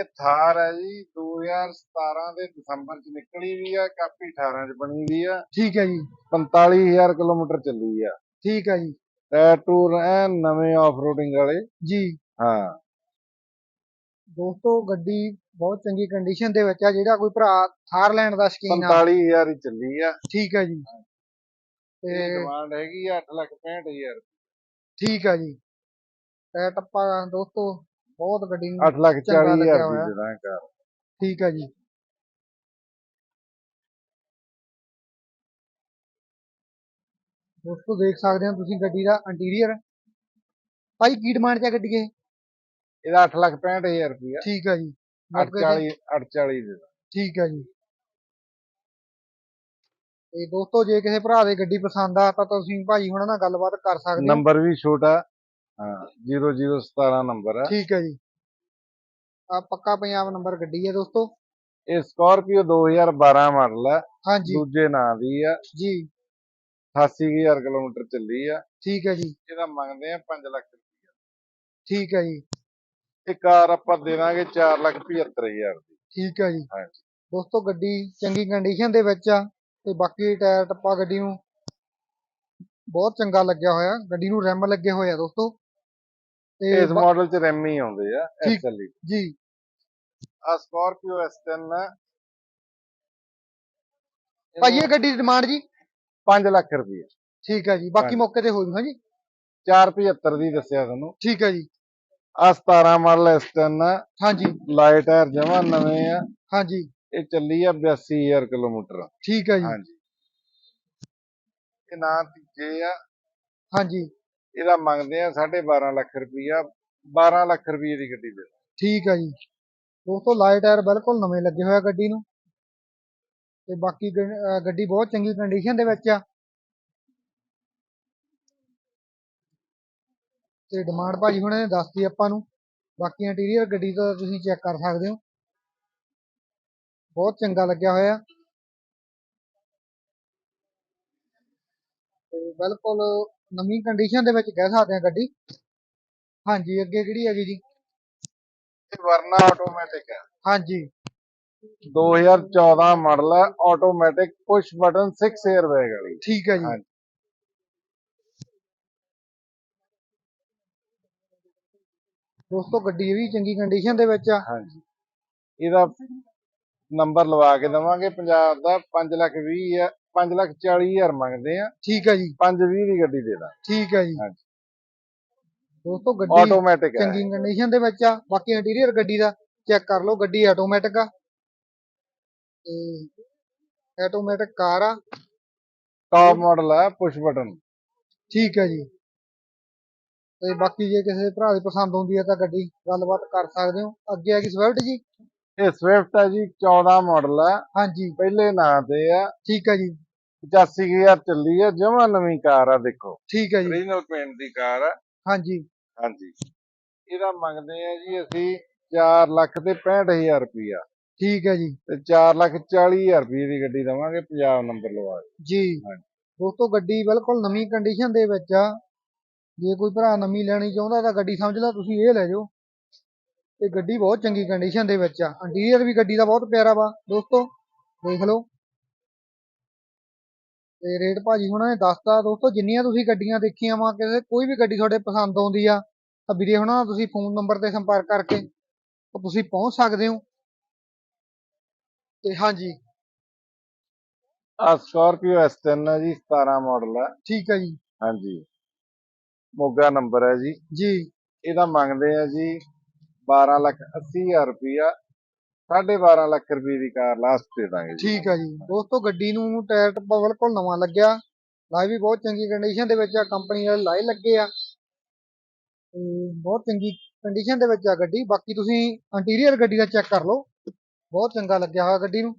ਇਹ ਥਾਰ ਹੈ ਜੀ 2017 ਦੇ ਦਸੰਬਰ ਚ ਨਿਕਲੀ ਵੀ ਆ ਕਾਪੀ 18 ਚ ਬਣੀ ਵੀ ਆ। ਠੀਕ ਹੈ ਜੀ। 45000 ਕਿਲੋਮੀਟਰ ਚੱਲੀ ਆ। ਠੀਕ ਹੈ ਜੀ। ਟਾਇਰ ਟੂਰ ਐ ਨਵੇਂ ਆਫਰੋਡਿੰਗ ਵਾਲੇ। ਜੀ। ਹਾਂ। ਦੋਸਤੋ ਗੱਡੀ ਬਹੁਤ ਚੰਗੀ ਕੰਡੀਸ਼ਨ ਦੇ ਵਿੱਚ ਆ ਜਿਹੜਾ ਕੋਈ ਭਰਾ ਥਾਰ ਲੈਣ ਦਾ ਸ਼ਕੀਨ ਆ। 45000 ਹੀ ਚੱਲੀ ਆ। ਠੀਕ ਹੈ ਜੀ। ਤੇ ਡਿਮਾਂਡ ਹੈਗੀ ਆ 865000 ਠੀਕ ਹੈ ਜੀ। ਟਾਇਰ ਟੱਪਾ ਦੋਸਤੋ ਬਹੁਤ ਗੱਡੀ ਨੂੰ 840000 ਚੰਗਾ ਦੀ ਲੱਗਿਆ ਹੋਇਆ। ਦੇ ਦਾਂ ਕਾਰ। ਠੀਕ ਹੈ ਜੀ। ਦੋਸਤੋ ਦੇਖ ਸਕਦੇ ਹੋ ਤੁਸੀਂ ਗੱਡੀ ਦਾ ਇੰਟੀਰੀਅਰ ਭਾਈ ਕੀ ਡਿਮਾਂਡ ਚ ਗੱਡੀ ਇਹ? ਇਹਦਾ 865000 ਰੁਪਇਆ। ਠੀਕ ਹੈ ਜੀ। ਮੌਕੇ ਤੇ- 840 840 ਦੇ ਠੀਕ ਹੈ ਜੀ। ਤੇ ਦੋਸਤੋ ਜੇ ਕਿਸੇ ਭਰਾ ਦੇ ਗੱਡੀ ਪਸੰਦ ਆ ਤਾਂ ਤੁਸੀਂ ਭਾਜੀ ਹੁਣਾਂ ਨਾਲ ਗੱਲਬਾਤ ਕਰ ਸਕਦੇ ਹੋ। ਨੰਬਰ ਵੀ ਛੋਟਾ ਹਾਂ 0017 ਨੰਬਰ ਹੈ। ਠੀਕ ਹੈ ਜੀ। ਆ ਪੱਕਾ ਪੰਜਾਬ ਨੰਬਰ ਗੱਡੀ ਹੈ ਦੋਸਤੋ। ਇਹ ਸਕਾਰਪੀਓ 2012 ਮਾਡਲ ਹੈ। ਹਾਂਜੀ। ਦੂਜੇ ਨਾਂ ਦੀ ਆ ਜੀ। 88000 ਕਿਲੋਮੀਟਰ ਚੱਲੀ ਆ ਠੀਕ ਹੈ ਜੀ। ਇਹਦਾ ਮੰਗਦੇ ਆ 5 ਲੱਖ ਰੁਪਇਆ ਠੀਕ ਹੈ ਜੀ। ਇਹ ਕਾਰ ਆਪਾਂ ਦੇਵਾਂਗੇ 475000 ਦੀ। ਠੀਕ ਹੈ ਜੀ। ਹਾਂਜੀ। ਦੋਸਤੋ ਗੱਡੀ ਚੰਗੀ ਕੰਡੀਸ਼ਨ ਦੇ ਵਿੱਚ ਆ ਤੇ ਬਾਕੀ ਟਾਇਰ ਟੱਪਾ ਗੱਡੀ ਨੂੰ ਬਹੁਤ ਚੰਗਾ ਲੱਗਿਆ ਹੋਇਆ। ਗੱਡੀ ਨੂੰ ਰਿਮ ਲੱਗੇ ਹੋਏ ਆ ਦੋਸਤੋ। ਇਸ ਮਾਡਲ ਚ ਰੈਮ ਹੀ ਆਉਂਦੇ ਆ। ਐਕਚੁਅਲੀ ਜੀ। ਆ ਸਕਾਰਪੀਓ S10 ਭਾਜੀ ਇਹ ਗੱਡੀ ਦੀ ਡਿਮਾਂਡ ਜੀ? 5 ਲੱਖ ਰੁਪਏ ਠੀਕ ਹੈ ਜੀ ਬਾਕੀ। ਮੌਕੇ ਤੇ ਹੋ ਜੂਗਾ ਜੀ? 475 ਦੀ ਦੱਸਿਆ ਤੁਹਾਨੂੰ। ਠੀਕ ਹੈ ਜੀ। ਆ 17 ਮਾਡਲ S10 ਹਾਂਜੀ ਲਾਈਟ ਟਾਇਰ ਜਮਾ ਨਵੇਂ ਆ। ਹਾਂਜੀ ਇਹ ਚੱਲੀ ਆ 82000 ਕਿਲੋਮੀਟਰ। ਠੀਕ ਹੈ ਜੀ। ਹਾਂਜੀ ਇਹ ਨਾਂ ਤੀਜੇ ਆ। ਹਾਂਜੀ ਇਹਦਾ ਮੰਗਦੇ ਆ 12.5 ਲੱਖ ਰੁਪਈਆ 12 ਲੱਖ ਰੁਪਏ ਦੀ ਗੱਡੀ ਦੇ ਠੀਕ ਹੈ ਜੀ। ਦੋਸਤੋ ਲਾਈਟ ਟਾਇਰ ਬਿਲਕੁਲ ਨਵੇਂ ਲੱਗੇ ਹੋਇਆ ਗੱਡੀ ਨੂੰ। ਤੇ ਬਾਕੀ ਗੱਡੀ ਬਹੁਤ ਚੰਗੀ ਕੰਡੀਸ਼ਨ ਦੇ ਵਿੱਚ ਆ। ਤੇ ਡਿਮਾਂਡ ਭਾਜੀ ਹੁਣੇ ਨੇ ਦੱਸਤੀ ਆਪਾਂ ਨੂੰ। ਬਾਕੀ ਇੰਟੀਰੀਅਰ ਗੱਡੀ ਦਾ ਤੁਸੀਂ ਚੈੱਕ ਕਰ ਸਕਦੇ ਹੋ। ਬਹੁਤ ਚੰਗਾ ਲੱਗਿਆ ਹੋਇਆ। ਤੇ ਬਿਲਕੁਲ ਨਵੀਂ ਕੰਡੀਸ਼ਨ ਦੇ ਵਿੱਚ ਕਹਿ ਸਕਦੇ ਆ ਗੱਡੀ। ਹਾਂਜੀ ਅੱਗੇ ਕਿਹੜੀ ਹੈਗੀ ਜੀ? ਇਹ ਵਰਨਾ ਆਟੋਮੈਟਿਕ ਹੈ। ਹਾਂਜੀ। 2014 ਮਾਡਲ ਹੈ automatic push button 6 air bag ਵਾਲੀ। ਠੀਕ ਹੈ ਜੀ। ਦੋਸਤੋ ਗੱਡੀ ਵੀ ਚੰਗੀ ਕੰਡੀਸ਼ਨ ਦੇ ਵਿੱਚ ਆ। ਹਾਂਜੀ। ਇਹਦਾ ਨੰਬਰ ਲਵਾ ਕੇ ਦਵਾਂਗੇ ਪੰਜਾਬ ਦਾ 5 ਲੱਖ 20 ਹੈ 5 ਲੱਖ 40 ਹਜ਼ਾਰ ਮੰਗਦੇ ਆ। ਠੀਕ ਹੈ ਜੀ। 5 20 ਦੀ ਗੱਡੀ ਦੇ ਦਾਂ ਠੀਕ ਹੈ ਜੀ। ਹਾਂਜੀ। ਦੋਸਤੋ ਗੱਡੀ ਆਟੋਮੈਟਿਕ ਹੈ ਚੰਗੀ ਕੰਡੀਸ਼ਨ ਦੇ ਵਿੱਚ ਆ। ਬਾਕੀ ਇੰਟੀਰੀਅਰ ਗੱਡੀ ਦਾ ਚੈੱਕ ਕਰ ਲਓ ਗੱਡੀ ਆਟੋਮੈਟਿਕ ਆ। ਤੇ ਆਟੋਮੈਟਿਕ ਕਾਰ ਆ। ਟਾਪ ਮਾਡਲ ਹੈ ਪੁਸ਼ ਬਟਨ ਠੀਕ ਹੈ ਜੀ। ਤੇ ਬਾਕੀ ਜੇ ਕਿਸੇ ਭਰਾ ਦੀ ਪਸੰਦ ਆਉਂਦੀ ਹੈ ਤਾਂ ਗੱਡੀ ਗੱਲਬਾਤ ਕਰ ਸਕਦੇ ਹੋ। ਅੱਗੇ ਹੈਗੀ ਸਵਿਫਟ ਜੀ। ਇਹ ਸਵਿਫਟ ਹੈ ਜੀ 14 ਮਾਡਲ ਹੈ। ਹਾਂਜੀ। ਪਹਿਲੇ ਨਾਂ ਤੇ ਆ ਠੀਕ ਹੈ ਜੀ। 85000 ਚੱਲੀ ਹੈ ਜਮਾ ਨਵੀਂ ਕਾਰ ਆ ਦੇਖੋ। ਠੀਕ ਹੈ ਜੀ। ਓਰੀਜਨਲ ਪੇਂਟ ਦੀ ਕਾਰ ਆ। ਹਾਂਜੀ। ਹਾਂਜੀ। ਇਹਦਾ ਮੰਗਦੇ ਆ ਜੀ ਅਸੀਂ 4 ਲੱਖ ਤੇ 65000 ਰੁਪਈਆ। ਠੀਕ ਹੈ ਜੀ। ਤੇ 4 ਲੱਖ 40000 ਰੁਪਏ ਦੀ ਗੱਡੀ ਦਵਾਂਗੇ ਪੰਜਾਬ ਨੰਬਰ ਲਵਾ ਜੀ। ਦੋਸਤੋ ਗੱਡੀ ਬਿਲਕੁਲ ਨਵੀਂ ਕੰਡੀਸ਼ਨ ਦੇ ਵਿੱਚ ਆ। ਜੇ ਕੋਈ ਭਰਾ ਨਵੀਂ ਲੈਣੀ ਚਾਹੁੰਦਾ ਤਾਂ ਗੱਡੀ ਸਮਝ ਲਓ ਤੁਸੀਂ ਇਹ ਲੈ ਜਾਓ। ਤੇ ਗੱਡੀ ਬਹੁਤ ਚੰਗੀ ਕੰਡੀਸ਼ਨ ਦੇ ਵਿੱਚ ਆ। ਇੰਟੀਰੀਅਰ ਵੀ ਗੱਡੀ ਦਾ ਬਹੁਤ ਪਿਆਰਾ ਵਾ। ਦੋਸਤੋ ਦੇਖ ਲਓ। ਤੇ ਰੇਟ ਭਾਜੀ ਹੁਣਾਂ ਨੇ ਦੱਸਤਾ। ਦੋਸਤੋ ਜਿੰਨੀਆਂ ਤੁਸੀਂ ਗੱਡੀਆਂ ਦੇਖੀਆਂ ਵਾ ਕਿਸੇ ਕੋਈ ਵੀ ਗੱਡੀ ਤੁਹਾਡੇ ਪਸੰਦ ਆਉਂਦੀ ਆ ਤਾਂ ਵੀਰੇ ਹੁਣਾਂ ਤੁਸੀਂ ਫੋਨ ਨੰਬਰ ਤੇ ਸੰਪਰਕ ਕਰਕੇ ਤੁਸੀਂ ਪਹੁੰਚ ਸਕਦੇ ਹੋ। ਤੇ ਹਾਂਜੀ। ਆ ਸਕਾਰਪੀਓ S10 ਹੈ ਜੀ 17 ਮਾਡਲ ਹੈ ਠੀਕ ਹੈ ਜੀ। ਹਾਂਜੀ। ਮੋਗਾ ਨੰਬਰ ਹੈ ਜੀ। ਜੀ। ਇਹਦਾ ਮੰਗਦੇ ਆ ਜੀ 12 ਲੱਖ 80000 ਰੁਪਈਆ 12.5 ਲੱਖ ਰੁਪਏ ਦੀ ਕਾਰ ਲਾਸਟ ਦੇ ਦਾਂਗੇ ਜੀ। ਠੀਕ ਹੈ ਜੀ। ਦੋਸਤੋ, ਗੱਡੀ ਨੂੰ ਟਾਇਰ ਟੱਪਾ ਬਿਲਕੁਲ ਨਵਾਂ ਲੱਗਿਆ। ਲਾਈ ਵੀ ਬਹੁਤ ਚੰਗੀ ਕੰਡੀਸ਼ਨ ਦੇ ਵਿੱਚ ਆ ਕੰਪਨੀ ਵਾਲੇ ਲਾਏ ਲੱਗੇ ਆ। ਤੇ ਬਹੁਤ ਚੰਗੀ ਕੰਡੀਸ਼ਨ ਦੇ ਵਿੱਚ ਆ ਗੱਡੀ। ਬਾਕੀ ਤੁਸੀਂ ਇੰਟੀਰੀਅਰ ਗੱਡੀ ਦਾ ਚੈੱਕ ਕਰ ਲਓ। ਬਹੁਤ ਚੰਗਾ ਲੱਗਿਆ ਹੋਇਆ ਗੱਡੀ ਨੂੰ।